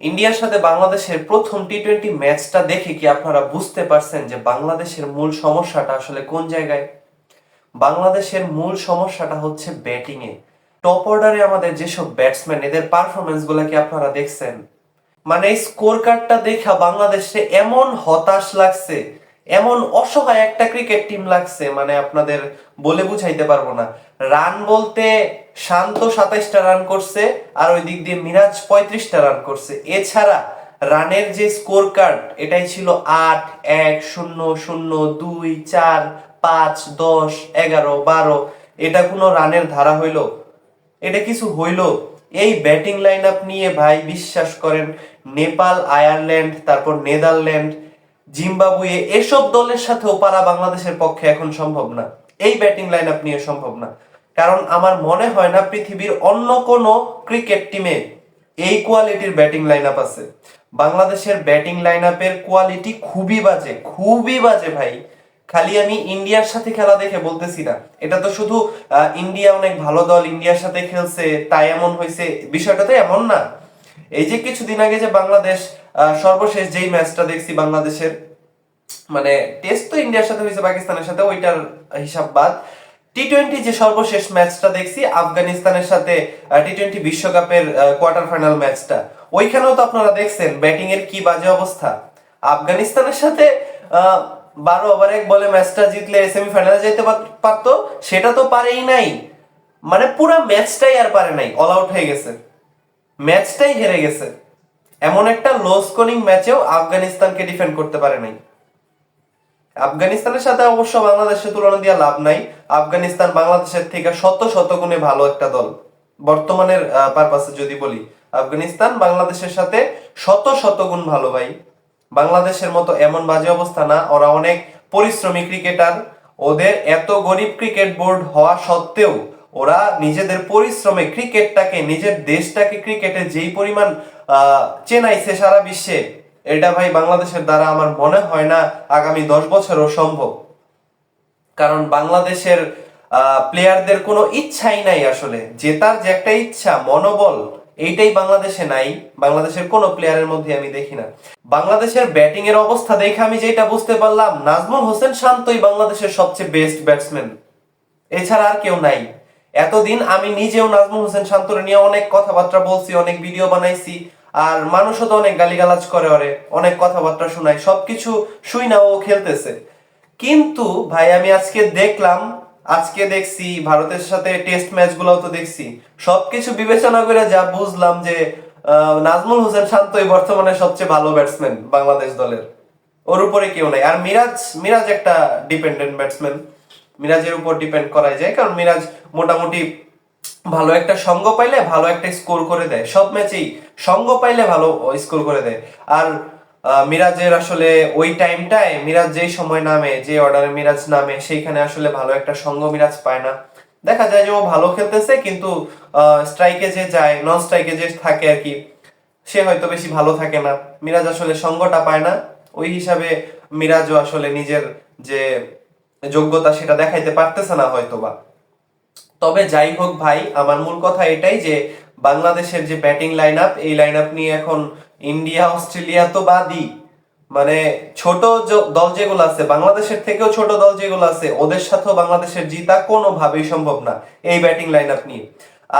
ইন্ডিয়ার সাথে বাংলাদেশের প্রথম টি টোয়েন্টি ম্যাচটা দেখে কি আপনারা বুঝতে পারছেন যে বাংলাদেশের মূল সমস্যাটা আসলে কোন জায়গায়? বাংলাদেশের মূল সমস্যাটা হচ্ছে ব্যাটিং এ। টপ অর্ডারে আমাদের যেসব ব্যাটসম্যান এদের পারফরমেন্সগুলা কি আপনারা দেখছেন? মানে এই স্কোর কার্ডটা দেখা বাংলাদেশে এমন হতাশ লাগছে, এমন অসহায় একটা ক্রিকেট টিম লাগছে মানে আপনাদের বলে বুঝাইতে পারব না। রান বলতে শান্ত সাতাইশটা রান করছে আর ওই দিক দিয়ে মিরাজ পঁয়ত্রিশটা রান করছে। এছাড়া রানের যে স্কোর কার্ড এটাই ছিল আট, এক, শূন্য শূন্য, দুই, চার, পাঁচ, দশ, এগারো, বারো। এটা কোনো রানের ধারা হইল? এটা কিছু হইল? এই ব্যাটিং লাইন আপ নিয়ে ভাই বিশ্বাস করেন, নেপাল, আয়ারল্যান্ড, তারপর নেদারল্যান্ড, জিম্বাবুয়ে, এসব দলের সাথেও পারা বাংলাদেশের পক্ষে এখন সম্ভব না। এই ব্যাটিং লাইন আপ নিয়ে সম্ভব না। কারণ আমার মনে হয় না পৃথিবীর অন্য কোনো ক্রিকেট টিমে এই কোয়ালিটির ব্যাটিং লাইন আপ আছে। বাংলাদেশের ব্যাটিং লাইন আপের কোয়ালিটি খুবই বাজে খুবই বাজে ভাই। খালি আমি ইন্ডিয়ার সাথে খেলা দেখে বলতেছি না। এটা তো শুধু ইন্ডিয়া অনেক ভালো দল, ইন্ডিয়ার সাথে খেলছে, তাই এমন হয়েছে, বিষয়টা তো এমন না। এই যে কিছুদিন আগে যে বাংলাদেশ সর্বশেষ যেই ম্যাচটা দেখছি বাংলাদেশের মানে টেস্ট তো ইন্ডিয়ার সাথে হয়েছে, পাকিস্তানের সাথে, ওইটার হিসাব বাদ। টি টোয়েন্টি যে সর্বশেষ ম্যাচটা দেখছি, আফগানিস্তানের সাথে টি টোয়েন্টি বিশ্বকাপের কোয়ার্টার ফাইনাল ম্যাচটা। ওইখানেও তো আপনারা দেখছেন ব্যাটিং এর কি বাজে অবস্থা। আফগানিস্তানের সাথে বারো ওভার এক বলে ম্যাচটা জিতলে সেমিফাইনালে যেতে পার- পারতো, সেটা তো পারেই নাই। মানে পুরো ম্যাচটাই আর পারে নাই অল আউট হয়ে গেছে। ম্যাচটাই হেরে গেছে। এমন একটা লো স্কোরিং ম্যাচেও আফগানিস্তানকে ডিফেন্ড করতে পারে নাই। আফগানিস্তানের সাথে অবশ্য বাংলাদেশের তুলনা দিয়ে লাভ নাই। আফগানিস্তান বাংলাদেশের থেকে শত শত গুণে ভালো একটা দল। বর্তমানের পারপাসে যদি বলি, আফগানিস্তান বাংলাদেশের সাথে শত শত গুণ ভালো ভাই। বাংলাদেশের মতো এমন বাজে অবস্থা না, ওরা অনেক পরিশ্রমী ক্রিকেটার ওদের এত গরিব ক্রিকেট বোর্ড হওয়া সত্ত্বেও ওরা নিজেদের পরিশ্রমে ক্রিকেটটাকে নিজের দেশটাকে ক্রিকেটে যেই পরিমাণ চেনাইছে সারা বিশ্বে এটা ভাই বাংলাদেশের দ্বারা আমার মনে হয় না আগামী দশ বছরও সম্ভব। কারণ বাংলাদেশের প্লেয়ারদের কোনো ইচ্ছাই নাই আসলে। জেতার যে একটা ইচ্ছা, মনোবল, এইটাই বাংলাদেশে নাই। বাংলাদেশের কোনো প্লেয়ারের মধ্যে আমি দেখি না। বাংলাদেশের ব্যাটিং এর অবস্থা দেখে আমি যেটা বুঝতে পারলাম, নাজমুল হোসেন শান্তই বাংলাদেশের সবচেয়ে বেস্ট ব্যাটসম্যান এছাড়া আর কেউ নাই। এতদিন আমি নিজেও নাজমুল হোসেন শান্তরে নিয়ে অনেক কথাবার্তা বলছি, অনেক ভিডিও বানাইছি। আর মানুষও তো অনেক গালিগালাজ করে ওরে, অনেক কথাবার্তা শোনায়, সবকিছু শুই না ও খেলতেছে। কিন্তু ভাই, আমি আজকে দেখলাম, আজকে দেখছি, ভারতের সাথে টেস্ট ম্যাচ গুলাও তো দেখছি। সবকিছু বিবেচনা করে যা বুঝলাম যে নাজমুল হোসেন শান্তই বর্তমানে সবচেয়ে ভালো ব্যাটসম্যান বাংলাদেশ দলের। ওর উপরে কেউ নাই। আর মিরাজ মিরাজ একটা ডিপেন্ডেন্ট ব্যাটসম্যান মিরাজের উপর ডিপেন্ড করাই যায়, কারণ মিরাজ মোটামুটি ভালো একটা সঙ্গ পাইলে ভালো একটা স্কোর করে দেয়। সব ম্যাচেই সঙ্গ পাইলে ভালো স্কোর করে দেয়। আর মিরাজের আসলে ওই টাইমটায় মিরাজ যেই সময় নামে, যে অর্ডারে মিরাজ নামে, সেইখানে আসলে ভালো একটা সঙ্গ মিরাজ পায় না। দেখা যায় যে ও ভালো খেলতেছে কিন্তু স্ট্রাইকে যে যায় নন স্ট্রাইকে যে থাকে আর কি, সে হয়তো বেশি ভালো থাকে না। মিরাজ আসলে সঙ্গটা পায় না। ওই হিসাবে মিরাজও আসলে নিজের যে যোগ্যতা সেটা দেখাইতে পারতেছে না হয়তোবা। তবে যাই হোক ভাই, আমার মূল কথা এটাই যে বাংলাদেশের যে ব্যাটিং লাইন আপ এই লাইন আপ নিয়ে এখন ইন্ডিয়া, অস্ট্রেলিয়া তো বাদই। মানে ছোট দল যেগুলো আছে, বাংলাদেশের থেকেও ছোট দল যেগুলো আছে, ওদের সাথেও বাংলাদেশের জিতা কোনোভাবেই সম্ভব না এই ব্যাটিং লাইন আপ নিয়ে।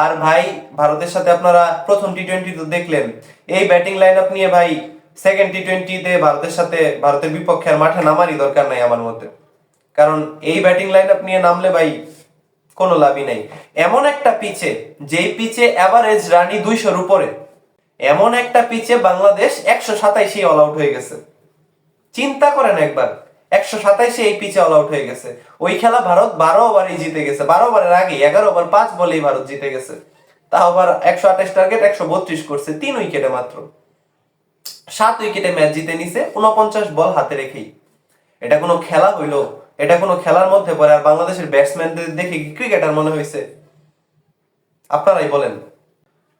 আর ভাই, ভারতের সাথে আপনারা প্রথম টি টোয়েন্টি তো দেখলেন। এই ব্যাটিং লাইন আপ নিয়ে ভাই সেকেন্ড টি টোয়েন্টিতে ভারতের সাথে, ভারতের বিপক্ষে আর মাঠে নামারই দরকার নাই আমার মতে। কারণ এই ব্যাটিং লাইন আপ নিয়ে নামলে ভাই কোনো লাভই নাই। এমন একটা পিচে, যেই পিচে অ্যাভারেজ রানি দুইশোর উপরে। এমন একটা পিচে বাংলাদেশ একশো সাতাইশে অল আউট হয়ে গেছে। চিন্তা করেন একবার, একশো সাতাইশে এই পিচে অল আউট হয়ে গেছে। ওই খেলা ভারত বারো ওভারই জিতে গেছে। বারো ওভারের আগে এগারো ওভার পাঁচ বলেই ভারত জিতে গেছে। তাও আবার একশো আঠাশ টার্গেট একশো বত্রিশ করছে, তিন উইকেটে মাত্র। সাত উইকেটে ম্যাচ জিতে নিছে উনপঞ্চাশ বল হাতে রেখেই। এটা কোনো খেলা হইল? এটা কোনো খেলার মধ্যে পড়ে আর বাংলাদেশের ব্যাটসম্যানদের দেখে কি ক্রিকেটার মনে হয়েছে? আপনারাই বলেন।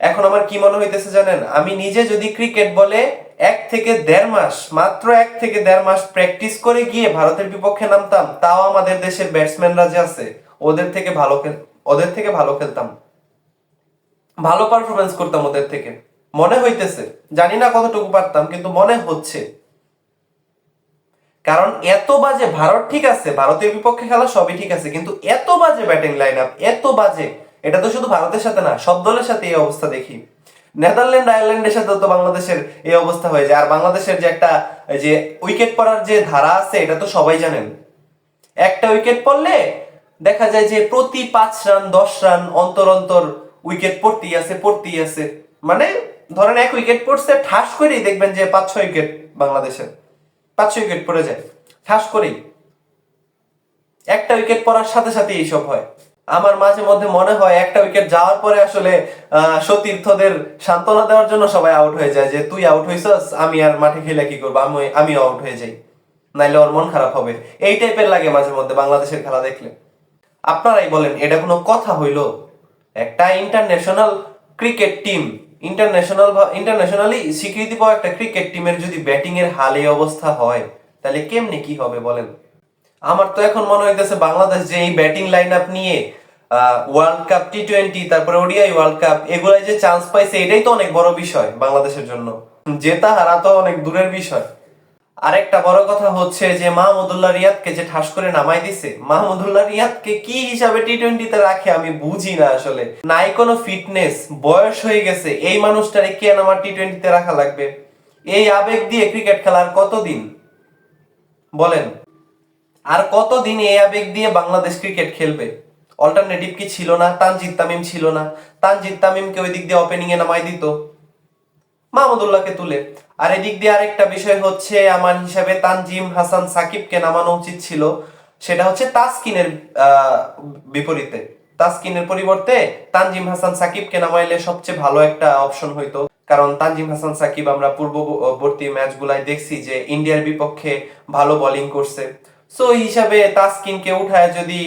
এখন আমার কি মনে হইতেছে জানেন? আমি নিজে যদি ক্রিকেট বলে এক থেকে দেড় মাস, মাত্র এক থেকে দেড় মাস প্র্যাকটিস করে গিয়ে ভারতের বিপক্ষে নামতাম, তাও আমাদের দেশের ব্যাটসম্যানরা যে আছে, ওদের থেকে ভালো ওদের থেকে ভালো খেলতাম। ভালো পারফরমেন্স করতাম ওদের থেকে। মনে হইতেছে, জানি না কতটুকু পারতাম, কিন্তু মনে হচ্ছে। কারণ এত বাজে ভারত ঠিক আছে, ভারতের বিপক্ষে খেলা সবই ঠিক আছে, কিন্তু এত বাজে ব্যাটিং লাইন আপ এত বাজে, এটা তো শুধু ভারতের সাথে না, সব দলের সাথে এই অবস্থা দেখি। নেদারল্যান্ড, আয়ারল্যান্ডের সাথে তো বাংলাদেশের এই অবস্থা হয়ে যায় আর বাংলাদেশের যে একটা যে উইকেট পড়ার যে ধারা আছে, এটা তো সবাই জানেন। একটা উইকেট পড়লে দেখা যায় যে প্রতি পাঁচ রান দশ রান অন্তর অন্তর উইকেট পড়তেই আছে পড়তেই আছে। মানে ধরেন এক উইকেট পড়ছে, ঠাস করেই দেখবেন যে পাঁচ ছয় উইকেট বাংলাদেশের। পাঁচ উইকেট পড়ে যায়। ঠাস করেই। একটা উইকেট পড়ার সাথে সাথে এইসব হয়। আমার মাঝে মধ্যে মনে হয় একটা উইকেট যাওয়ার পরে আসলে সতীর্থদের সান্ত্বনা দেওয়ার জন্য সবাই আউট হয়ে যায় যে, তুই আউট হইছস, আমি আর মাঠে খেলে কি করব? আমি, আমিও আউট হয়ে যাই। নাইলে ওর মন খারাপ হবে। এই টাইপের লাগে মাঝে মধ্যে বাংলাদেশের খেলা দেখলে। আপনারাই বলেন, এটা কোনো কথা হইল? একটা ইন্টারন্যাশনাল ক্রিকেট টিম ইন্টারন্যাশনাল বা ইন্টারন্যাশনালি স্বীকৃতি পাওয়া একটা ক্রিকেট টিমের যদি ব্যাটিং এর হালে অবস্থা হয়, তাহলে কেমনে কি হবে বলেন? আমার তো এখন মনে হইতেছে বাংলাদেশ যে এই ব্যাটিং লাইন আপ নিয়ে ওয়ার্ল্ড কাপ টি টোয়েন্টি তারপরে ওডিআই ওয়ার্ল্ড কাপ এগুলাই যে চান্স পাইছে, এটাই তো অনেক বড় বিষয় বাংলাদেশের জন্য। জেতা হারা তো অনেক দূরের বিষয়। আরেকটা বড় কথা হচ্ছে যে মাহমুদুল্লাহ রিয়াদকে যে ঠাস করে নামাই দিছে, মাহমুদুল্লাহ রিয়াদকে কি হিসাবে টি টোয়েন্টিতে রাখে আমি বুঝি না আসলে। নাই কোনো ফিটনেস বয়স হয়ে গেছে, এই মানুষটারে কেন আমার টি টোয়েন্টিতে রাখা লাগবে? এই আবেগ দিয়ে ক্রিকেট খেলার কতদিন? বলেন। আর কতদিন এই আবেগ দিয়ে বাংলাদেশ ক্রিকেট খেলবে? অল্টারনেটিভ কি ছিল না? তানজিদ তামিম ছিল না। তানজিদ তামিমকে ওই দিক দিয়ে ওপেনিং এ নামাই দিত। মাহমুদুল্লাহকে তুলে। আর এদিক দিয়ে আরেকটা বিষয় হচ্ছে, আমার হিসাবে তানজিম হাসান সাকিবকে নামানো উচিত ছিল। সেটা হচ্ছে তাসকিনের বিপরীতে। তাসকিনের পরিবর্তে তানজিম হাসান সাকিবকে নামাইলে সবচেয়ে ভালো একটা অপশন হইতো। কারণ তানজিম হাসান সাকিব আমরা পূর্ববর্তী ম্যাচগুলাই দেখছি যে ইন্ডিয়ার বিপক্ষে ভালো বোলিং করছে। সো এই হিসাবে তাসকিনকে উঠায় যদি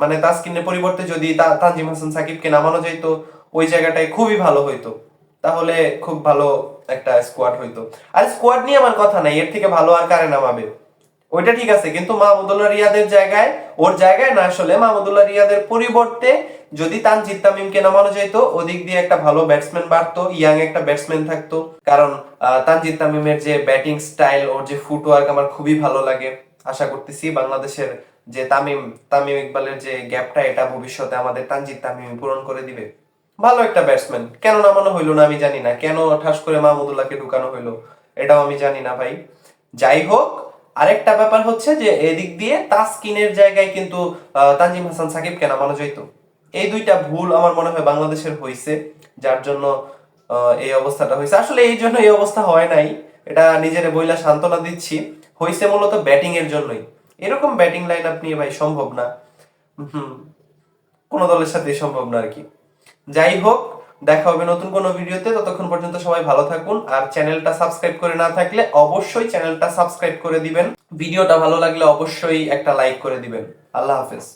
মানে তাসকিনের পরিবর্তে যদি তানজিম হাসান সাকিবকে নামানো যেত ওই জায়গাটায় খুবই ভালো হইতো। তাহলে খুব ভালো একটা স্কোয়াড হইতো। আর স্কোয়াড নিয়ে আমার কথা নাই, এর থেকে ভালো আর কারে নামাবে? ওইটা ঠিক আছে, কিন্তু মাহমুদুল্লাহ রিয়াদের জায়গায়, ওর জায়গায় না আসলে মাহমুদুল্লাহ রিয়াদের পরিবর্তে যদি তানজিদ তামিমকে নামানো যেত ওদিক দিয়ে একটা ভালো ব্যাটসম্যান বাড়তো ইয়াং একটা ব্যাটসম্যান থাকতো। কারণ তানজিদ তামিমের যে ব্যাটিং স্টাইল ওর যে ফুটওয়ার্ক আমার খুবই ভালো লাগে। আশা করতেছি বাংলাদেশের যে তামিম তামিম ইকবালের যে গ্যাপটা এটা ভবিষ্যতে আমাদের তানজিদ তামিম পূরণ করে দিবে। ভালো একটা ব্যাটসম্যান কেন নামানো হইল না আমি জানি না। কেন ঠাস করে মাহমুদুল্লাহকে ঢুকানো হইল, এটাও আমি জানি না ভাই। যাই হোক, আরেকটা ব্যাপার হচ্ছে যে এদিক দিয়ে তাসকিনের জায়গায় কিন্তু তানজিম হাসান সাকিবকে নামানো যাইতো। এই দুইটা ভুল আমার মনে হয় বাংলাদেশের হইছে, যার জন্য এই অবস্থাটা হয়েছে আসলে এই জন্য এই অবস্থা হয় নাই। এটা নিজেরে বইলা সান্ত্বনা দিচ্ছি। হইছে মূলত ব্যাটিং এর জন্যই। এরকম ব্যাটিং লাইন আপ নিয়ে ভাই সম্ভব না। হুম, কোনো দলের সাথে সম্ভব না আর কি। যাই হোক, দেখা হবে নতুন কোনো ভিডিওতে। ততক্ষণ পর্যন্ত সবাই ভালো থাকুন আর চ্যানেলটা সাবস্ক্রাইব করে না থাকলে অবশ্যই চ্যানেলটা সাবস্ক্রাইব করে দিবেন। ভিডিওটা ভালো লাগলে অবশ্যই একটা লাইক করে দিবেন। আল্লাহ হাফেজ।